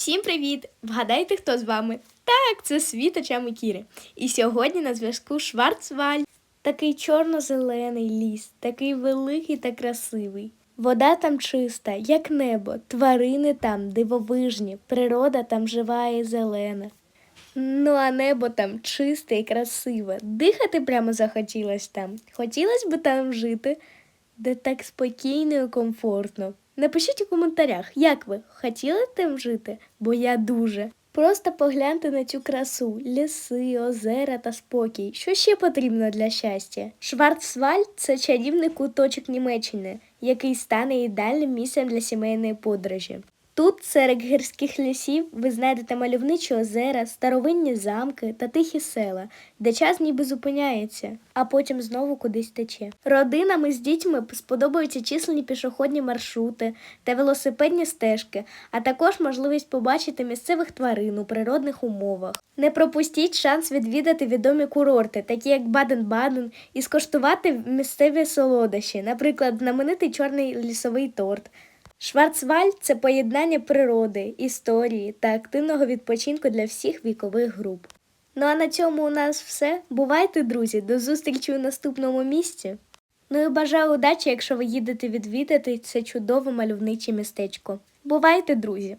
Всім привіт! Вгадайте, хто з вами? Так, це Світа Чамикіри. І сьогодні на зв'язку Шварцвальд. Такий чорно-зелений ліс, такий великий та красивий. Вода там чиста, як небо, тварини там дивовижні, природа там жива і зелена. Ну, а небо там чисте і красиве. Дихати прямо захотілось там. Хотілося б там жити, де так спокійно і комфортно. Напишіть у коментарях, як ви хотіли там жити, бо я дуже. Просто погляньте на цю красу, ліси, озера та спокій. Що ще потрібно для щастя? Шварцвальд це чарівний куточок Німеччини, який стане ідеальним місцем для сімейної подорожі. Тут, серед гірських лісів, ви знайдете мальовничі озера, старовинні замки та тихі села, де час ніби зупиняється, а потім знову кудись тече. Родинам із дітьми сподобаються численні пішохідні маршрути та велосипедні стежки, а також можливість побачити місцевих тварин у природних умовах. Не пропустіть шанс відвідати відомі курорти, такі як Баден-Баден, і скоштувати місцеві солодощі, наприклад, знаменитий чорний лісовий торт. Шварцвальд це поєднання природи, історії та активного відпочинку для всіх вікових груп. Ну а на цьому у нас все. Бувайте, друзі, до зустрічі у наступному місці. Ну і бажаю удачі, якщо ви їдете відвідати це чудове мальовниче містечко. Бувайте, друзі!